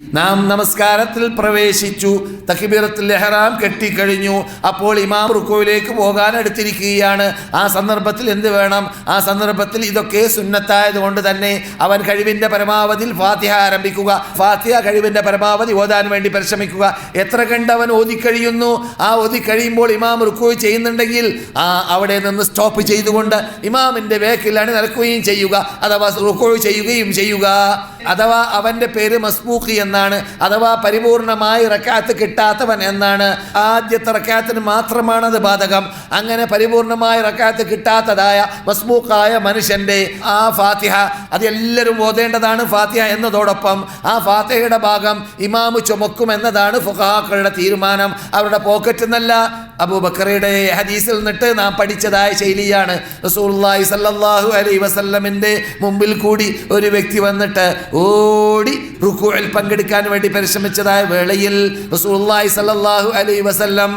നാം നമസ്കാരത്തിൽ പ്രവേശിച്ചു തക്ബീറത്തുൽ ലഹറാം കെട്ടിക്കഴിഞ്ഞു. അപ്പോൾ ഇമാം റുക്കോയിലേക്ക് പോകാൻ അടുത്തിരിക്കുകയാണ് ആ സന്ദർഭത്തിൽ എന്ത് വേണം? ആ സന്ദർഭത്തിൽ ഇതൊക്കെ സുന്നത്തായതുകൊണ്ട് തന്നെ അവൻ കഴിവിന്റെ പരമാവധിയിൽ ഫാത്തിഹ ആരംഭിക്കുക. ഫാത്തിഹ കഴിവിന്റെ പരമാവധി ഓതാൻ വേണ്ടി പരിശ്രമിക്കുക. എത്ര കണ്ട് അവൻ ഓതിക്കഴിയുന്നു? ആ ഓതിക്കഴിയുമ്പോൾ ഇമാം റുക്കോയി ചെയ്യുന്നുണ്ടെങ്കിൽ ആ അവിടെ നിന്ന് സ്റ്റോപ്പ് ചെയ്തുകൊണ്ട് ഇമാമിന്റെ വേക്കിലാണ് നിൽക്കുകയും ചെയ്യുക. അഥവാ റുക്കോയി ചെയ്യുകയും ചെയ്യുക. അഥവാ അവന്റെ പേര് മസ്ബൂഖി എന്നാണ്? അഥവാ പരിപൂർണമായി റക്കാത്ത് കിട്ടാത്തവൻ എന്നാണ്? ആദ്യത്തെ റക്കാത്തിന് മാത്രമാണ് അത് ബാധകം. അങ്ങനെ പരിപൂർണമായി റക്കാത്ത് കിട്ടാത്തതായ മസ്ബൂഖായ മനുഷ്യന്റെ ആ ഫാത്തിഹ അത് എല്ലാവരും ഓതേണ്ടതാണ് ഫാത്തിഹ എന്നതോടൊപ്പം ആ ഫാത്തിഹയുടെ ഭാഗം ഇമാമു ചുമക്കും എന്നതാണ് ഫുഹാക്കളുടെ തീരുമാനം. അവരുടെ പോക്കറ്റ് എന്നല്ല അബൂബക്കറയുടെ ഹദീസിൽ നിന്നിട്ട് നാം പഠിച്ചതായ ശൈലിയാണ്. റസൂലുള്ളാഹി സല്ലാഹു അലൈഹി വസല്ലമിന്റെ മുമ്പിൽ കൂടി ഒരു വ്യക്തി വന്നിട്ട് ഓടി റുക്കുവിൽ പങ്കെടുക്കാൻ വേണ്ടി പരിശ്രമിച്ചതായ വേളയിൽ റസൂലുള്ളാഹി സല്ലാഹു അലൈ വസല്ലം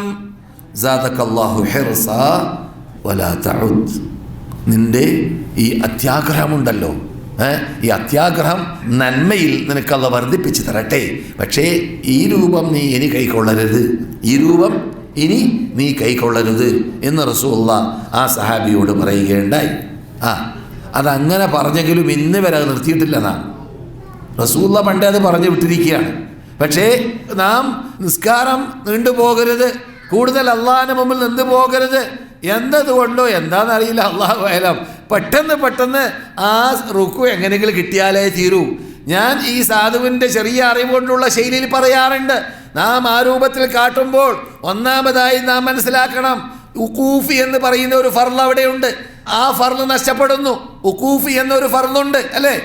നിന്റെ ഈ അത്യാഗ്രഹമുണ്ടല്ലോ? ഈ അത്യാഗ്രഹം നന്മയിൽ നിനക്കല്ല വർദ്ധിപ്പിച്ച് തരട്ടെ. പക്ഷേ ഈ രൂപം നീ ഇനി കൈക്കൊള്ളരുത്. ഈ രൂപം ഇനി നീ കൈക്കൊള്ളരുത് എന്ന് റസൂള്ള ആ സഹാബിയോട് പറയുകയുണ്ടായി. ആ അതങ്ങനെ പറഞ്ഞെങ്കിലും ഇന്ന് വരെ അത് നിർത്തിയിട്ടില്ല നാം റസൂള്ള പണ്ടേ അത് പറഞ്ഞു വിട്ടിരിക്കുകയാണ്. പക്ഷേ നാം നിസ്കാരം നീണ്ടുപോകരുത് കൂടുതൽ അള്ളാഹിന് മുമ്പിൽ നിന്ന് പോകരുത്. എന്തതുകൊണ്ടോ എന്താണെന്നറിയില്ല അള്ളാഹു ആയാലും പെട്ടെന്ന് പെട്ടെന്ന് ആ റുക്കു എങ്ങനെയെങ്കിലും കിട്ടിയാലേ തീരൂ. ഞാൻ ഈ സാധുവിന്റെ ചെറിയ അറിവുകൊണ്ടുള്ള ശൈലിയിൽ പറയാറുണ്ട്. നാം ആ രൂപത്തിൽ കാട്ടുമ്പോൾ ഒന്നാമതായി നാം മനസ്സിലാക്കണം ഉക്കൂഫി എന്ന് പറയുന്ന ഒരു ഫർൾ അവിടെയുണ്ട്. ആ ഫർൾ നഷ്ടപ്പെടുന്നു. ഉക്കൂഫി എന്നൊരു ഫർളുണ്ട് അല്ലേ?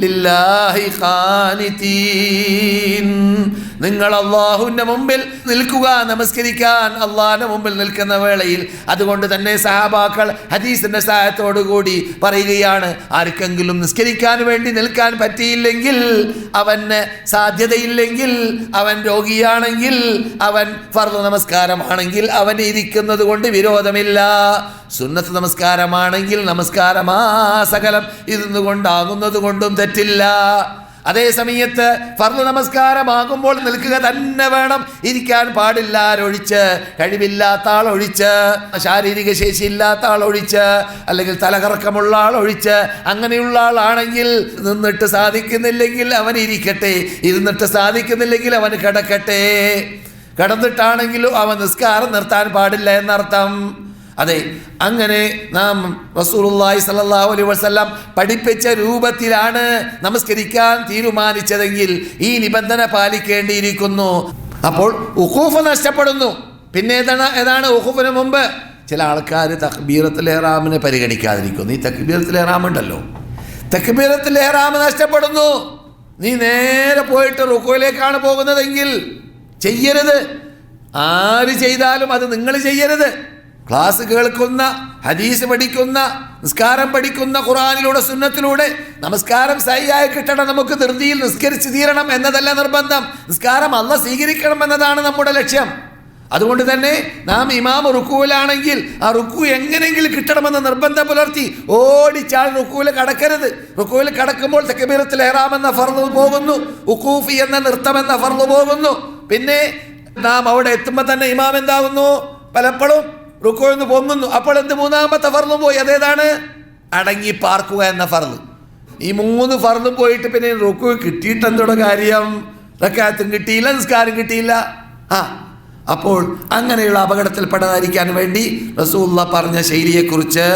ലില്ലാഹി ഖാനിതീൻ. നിങ്ങൾ അള്ളാഹുവിന്റെ മുമ്പിൽ നിൽക്കുക നമസ്കരിക്കാൻ അള്ളാഹിന്റെ മുമ്പിൽ നിൽക്കുന്ന വേളയിൽ. അതുകൊണ്ട് തന്നെ സഹാബാക്കൾ ഹദീസിന്റെ സഹായത്തോടു കൂടി പറയുകയാണ് ആർക്കെങ്കിലും നിസ്കരിക്കാൻ വേണ്ടി നിൽക്കാൻ പറ്റിയില്ലെങ്കിൽ അവന് സാധ്യതയില്ലെങ്കിൽ അവൻ രോഗിയാണെങ്കിൽ അവൻ ഫർദ് നമസ്കാരമാണെങ്കിൽ അവൻ ഇരിക്കുന്നത് കൊണ്ട് വിരോധമില്ല. സുന്നത്ത് നമസ്കാരമാണെങ്കിൽ നമസ്കാരമാ സകലം. ഇരുന്നു കൊണ്ടാകുന്നത് കൊണ്ടും തെറ്റില്ല. അതേ സമയത്ത് ഫർദ് നമസ്കാരമാകുമ്പോൾ നിൽക്കുക തന്നെ വേണം. ഇരിക്കാൻ പാടില്ല ആരൊഴിച്ച് കഴിവില്ലാത്ത ആൾ ഒഴിച്ച് ശാരീരിക ശേഷി ഇല്ലാത്ത ആൾ ഒഴിച്ച് അല്ലെങ്കിൽ തലകറക്കമുള്ള ആൾ ഒഴിച്ച് അങ്ങനെയുള്ള ആളാണെങ്കിൽ നിന്നിട്ട് സാധിക്കുന്നില്ലെങ്കിൽ അവൻ ഇരിക്കട്ടെ. ഇരുന്നിട്ട് സാധിക്കുന്നില്ലെങ്കിൽ അവൻ കിടക്കട്ടെ. കിടന്നിട്ടാണെങ്കിലും അവൻ നിസ്കാരം നിർത്താൻ പാടില്ല എന്നർത്ഥം. അതെ അങ്ങനെ നാം റസൂലുള്ളാഹി സ്വല്ലല്ലാഹു അലൈഹി വസല്ലം പഠിപ്പിച്ച രൂപത്തിലാണ് നമസ്കരിക്കാൻ തീരുമാനിച്ചതെങ്കിൽ ഈ നിബന്ധന പാലിക്കേണ്ടിയിരിക്കുന്നു. അപ്പോൾ ഉഖൂഫ് നഷ്ടപ്പെടുന്നു. പിന്നെ ഏതാണ് ഏതാണ് ഉഖൂഫിന് മുമ്പ്? ചില ആൾക്കാർ തക്ബീറത്തുൽ ഇഹ്റാമിനെ പരിഗണിക്കാതിരിക്കുന്നു. ഈ തക്ബീറത്തുൽ ഇഹ്റാം ഉണ്ടല്ലോ. തക്ബീറത്തുൽ ഇഹ്റാം നഷ്ടപ്പെടുന്നു. നീ നേരെ പോയിട്ട് റുക്കോയിലേക്കാണ് പോകുന്നതെങ്കിൽ ചെയ്യരുത്. ആര് ചെയ്താലും അത് നിങ്ങൾ ചെയ്യരുത്. ക്ലാസ് കേൾക്കുന്ന ഹദീസ് പഠിക്കുന്ന നിസ്കാരം പഠിക്കുന്ന ഖുറാനിലൂടെ സുന്നത്തിലൂടെ നമസ്കാരം സഹിയായി കിട്ടണം നമുക്ക് ധൃതിയിൽ നിസ്കരിച്ച് തീരണം എന്നതല്ല നിർബന്ധം. നിസ്കാരം അല്ല സ്വീകരിക്കണം എന്നതാണ് നമ്മുടെ ലക്ഷ്യം. അതുകൊണ്ട് തന്നെ നാം ഇമാം റുക്കുവിലാണെങ്കിൽ ആ റുക്കു എങ്ങനെയെങ്കിലും കിട്ടണമെന്ന് നിർബന്ധം പുലർത്തി ഓടിച്ചാൽ റുക്കുവിൽ കടക്കരുത്. റുക്കുവിൽ കടക്കുമ്പോൾ തെക്കബീറത്തിൽ ഏറാമെന്ന ഫർദ് പോകുന്നു ഉക്കൂഫി എന്ന നൃത്തം എന്ന ഫർദ് പോകുന്നു. പിന്നെ നാം അവിടെ എത്തുമ്പോൾ തന്നെ ഇമാം എന്താകുന്നു? പലപ്പോഴും റുക്കോന്ന് പൊങ്ങുന്നു. അപ്പോൾ എന്ത് മൂന്നാമത്തെ ഫർദും പോയി? അതേതാണ്? അടങ്ങി പാർക്കുക എന്ന ഫർദ് ഈ മൂന്ന് ഫർദും പോയിട്ട് പിന്നെ റുക്കു കിട്ടിയിട്ട് എന്തോടെ കാര്യം? റക്കാത്തും കിട്ടിയില്ല നിസ്കാരം കിട്ടിയില്ല. ആ അപ്പോൾ അങ്ങനെയുള്ള അപകടത്തിൽപ്പെടാതിരിക്കാൻ വേണ്ടി റസൂള്ള പറഞ്ഞ ശൈലിയെക്കുറിച്ച്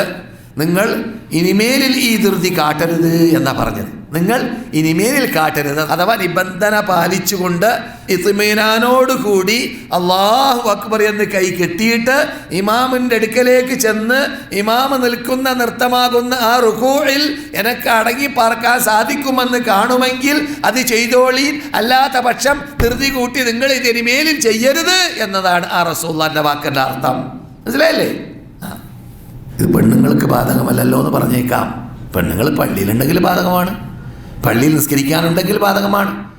നിങ്ങൾ ഇനിമേലിൽ ഈ ധൃതി കാട്ടരുത് എന്നാ പറഞ്ഞത്. നിങ്ങൾ ഇനിമേലിൽ കാട്ടരുത് അഥവാ നിബന്ധന പാലിച്ചുകൊണ്ട് ഇത്മീനാനോടുകൂടി അള്ളാഹു അക്ബർ എന്ന് കൈ കെട്ടിയിട്ട് ഇമാമിന്റെ അടുക്കലേക്ക് ചെന്ന് ഇമാമ് നിൽക്കുന്ന നൃത്തമാകുന്ന ആ റുക്കൂഴിൽ എനക്ക് അടങ്ങി പാർക്കാൻ സാധിക്കുമെന്ന് കാണുമെങ്കിൽ അത് ചെയ്തോളി. അല്ലാത്ത പക്ഷം ധൃതി കൂട്ടി നിങ്ങൾ ഇത് ഇനിമേലിൽ ചെയ്യരുത് എന്നതാണ് ആ റസൂള്ളാന്റെ വാക്കിന്റെ അർത്ഥം. മനസ്സിലായില്ലേ? ഇത് പെണ്ണുങ്ങൾക്ക് ബാധകമല്ലല്ലോ എന്ന് പറഞ്ഞേക്കാം. പെണ്ണുങ്ങൾ പള്ളിയിലുണ്ടെങ്കിൽ ബാധകമാണ്. പള്ളിയിൽ നിസ്കരിക്കാനുണ്ടെങ്കിൽ ബാധകമാണ്.